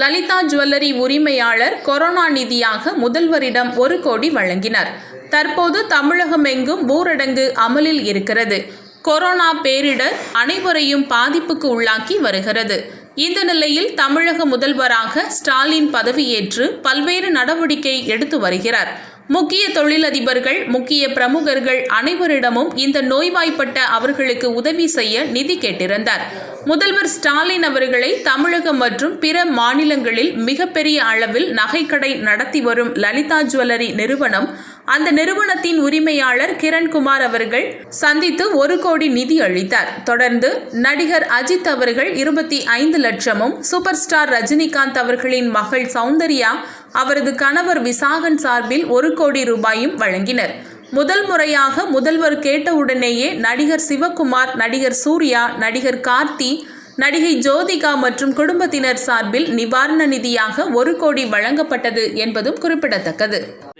Lalitha jewellery உரிமையாளர் corona நிதியாக முதல்வரிடம் ஒரு கோடி வழங்கினார். தற்போது தமிழகம் எங்கும் ஊரடங்கு அமலில் இருக்கிறது. கொரோனா பேரிடர் அனைவரையும் பாதிப்புக்கு உள்ளாக்கி வருகிறது. இந்த நிலையில் தமிழக முதல்வராக ஸ்டாலின் பதவியேற்று பல்வேறு நடவடிக்கை எடுத்து வருகிறார். முக்கிய தொழிலதிபர்கள் முக்கிய பிரமுகர்கள் அனைவரிடமும் இந்த நோய்வாய்ப்பட்ட அவர்களுக்கு உதவி செய்ய நிதி கேட்டிருந்தார். முதல்வர் ஸ்டாலின் அவர்களை தமிழகம் மற்றும் பிற மாநிலங்களில் மிகப்பெரிய அளவில் நகைக்கடை நடத்தி வரும் லலிதா ஜுவல்லரி நிறுவனம் அந்த நிறுவனத்தின் உரிமையாளர் கிரண்குமார் அவர்கள் சந்தித்து ஒரு கோடி நிதி அளித்தார். தொடர்ந்து நடிகர் அஜித் அவர்கள் இருபத்தி ஐந்து லட்சமும் சூப்பர் ஸ்டார் ரஜினிகாந்த் அவர்களின் மகள் சௌந்தர்யா அவரது கணவர் விசாகன் சார்பில் ஒரு கோடி ரூபாயும் வழங்கினர். முதல் முறையாக முதல்வர் கேட்டவுடனேயே நடிகர் சிவகுமார் நடிகர் சூர்யா நடிகர் கார்த்தி நடிகை ஜோதிகா மற்றும் குடும்பத்தினர் சார்பில் நிவாரண நிதியாக ஒரு கோடி வழங்கப்பட்டது என்பதும் குறிப்பிடத்தக்கது.